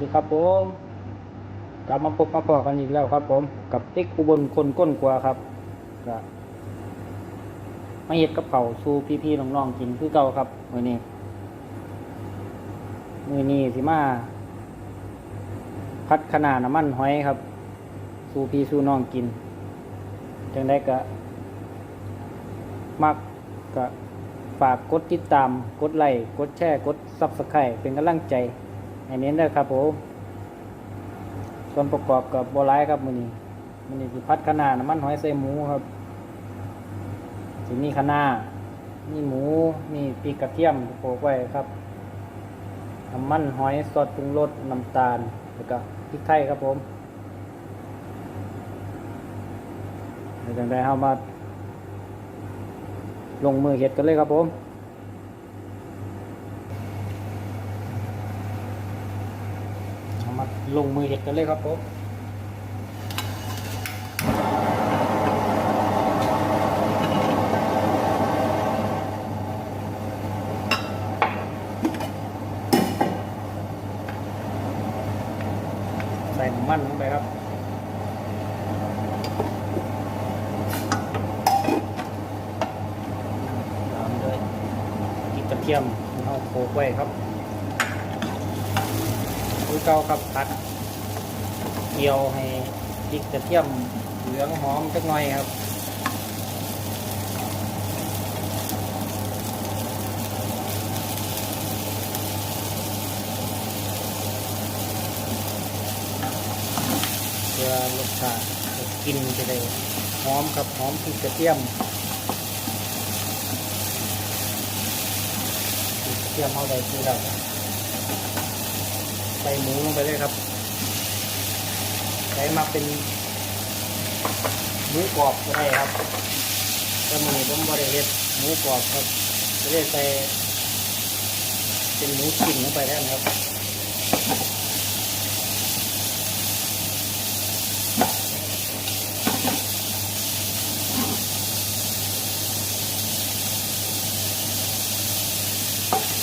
ดีครับผมกลับมาพบมาพอกันอีกแล้วครับ ผม กับติ๊กอุบลคนก้นกว่าครับก็มาเห็ดกับเขาสู่พี่ๆน้องๆกินคือเก่าครับมือนี้มือนี้สิมาพัดขนาดน้ำมันหอยครับ สู่พี่สู่น้องกินจังได้ก็มักก็ฝากกดติดตาม กดไลค์ กดแชร์ กดซับสไครต์เป็นกำลังใจ ให้เน้นด้วยครับผมส่วนประกอบกับบัวไลายครับมือนี้มือนี้สิพัดขนาดน้ำมันหอยใส่หมูครับสิมีคะน้ามีหมู มีปีกกระเทียมโปะไว้ครับน้ำมันหอยซอสปรุงรสน้ำตาลแล้วก็พริกไทยครับผมเดี๋ยวจังได้เอามาลงมือเห็ดกันเลยครับผมเอามา ลงมือเห็ดกันเลยครับผมใส่น้ำมันลงไปครับตามด้วยพริกกระเทียมเราโขกไว้ครับ คือเก่าครับผัดเกี่ยวให้พริกกระเทียมเหลืองหอมสักหน่อยครับเพื่อรสชาติกินจะได้หอมครับหอมพริกกระเทียมเตรียมเอาได้คือเรา ส่หมูลงไปเลยครับ ใส่มาเป็นหมูกรอบก็ได้ครับก็มีผมบริเวณหมูกรอบครับจะได้ใส่เป็นหมูชิ้นลงไปแล้วนะครับ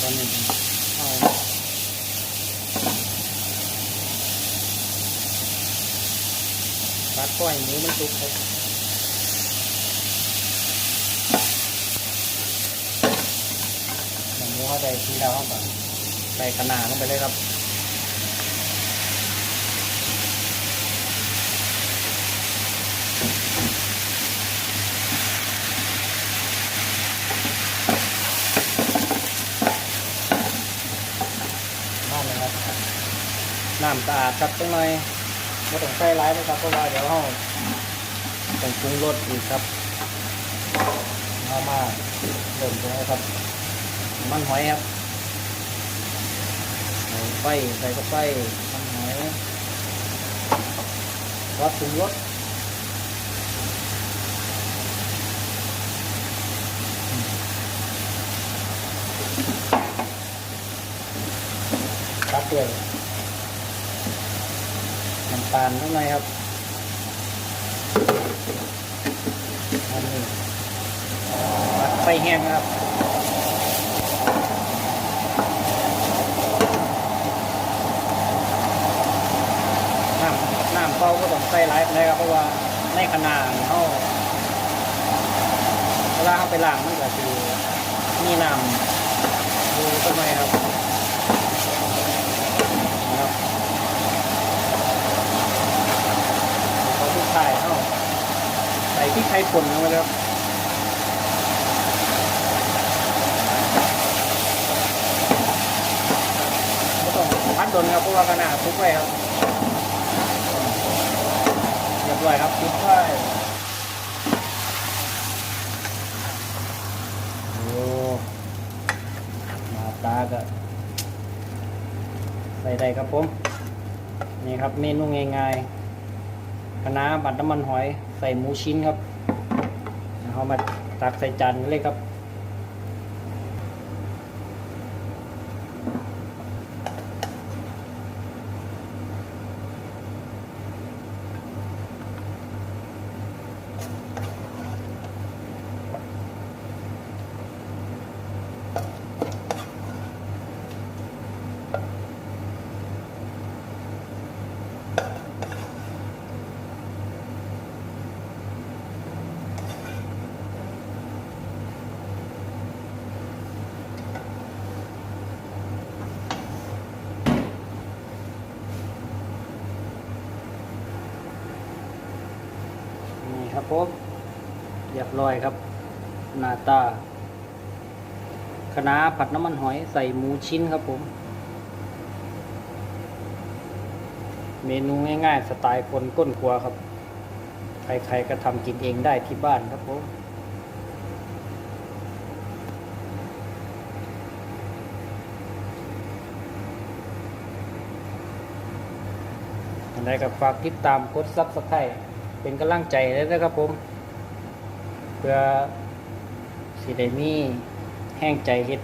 ตอนนี้เอา ปัดก้อยหมูมันสุกครับหมูเข้าไปที่เราเข้าไปใส่ขนาดลงไปเลยครับน้ำสะอาดครับจังไหน ไม่ต้องใส่ร้ายนะครับ เพราะว่าเดี๋ยวเราต้องปรุงรสอีกครับเอามาเริ่มตรงนี้ครับ มันหอยครับไฟใส่เข้าไปน้ำหอยวัดปรุงรสตักเลยน้ำตาลข้างในครับนนี้ตัดไฟแห้งครับน้ำน้ำเป้าก็ต้องใส่หลายปานใดครับเพราะว่าในขนาดเขาเวลาเขาไปล้างมันก็คือมีน้ำดูต้นไม้ครับนะครับ พอทุกทายเข้าใส่พริกไทยป่นลงไปครับไม่ต้องพัดโดนครับเพราะว่าขนาดทุกไว้ครับเรียบร้อยครับปิดไฟโอ้มาตาก็ใส่ได้ครับผมนี่ครับเมนูง่ายๆ คะน้าบัดน้ำมันหอย ใส่หมูชิ้นครับเอามาตักใส่จานเลยครับ ครับผมเรียบร้อยครับ หน้าตาคณะผัดน้ำมันหอยใส่หมูชิ้นครับผม เมนูง่ายๆ สไตล์คนก้นครัวครับ ใครๆก็ทำกินเองได้ที่บ้านครับผมอันใดกับฝากติดตามกดซับสไครต์ เป็นกำลังใจแล้วนะครับผม เพื่อสิได้มีแห้งใจเฮ็ด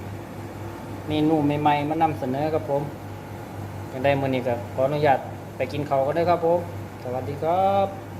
เมนูใหม่ๆมานำเสนอครับผมยังได้มือนี้ก็ขออนุญาตไปกินเขาก็ได้ครับผม สวัสดีครับ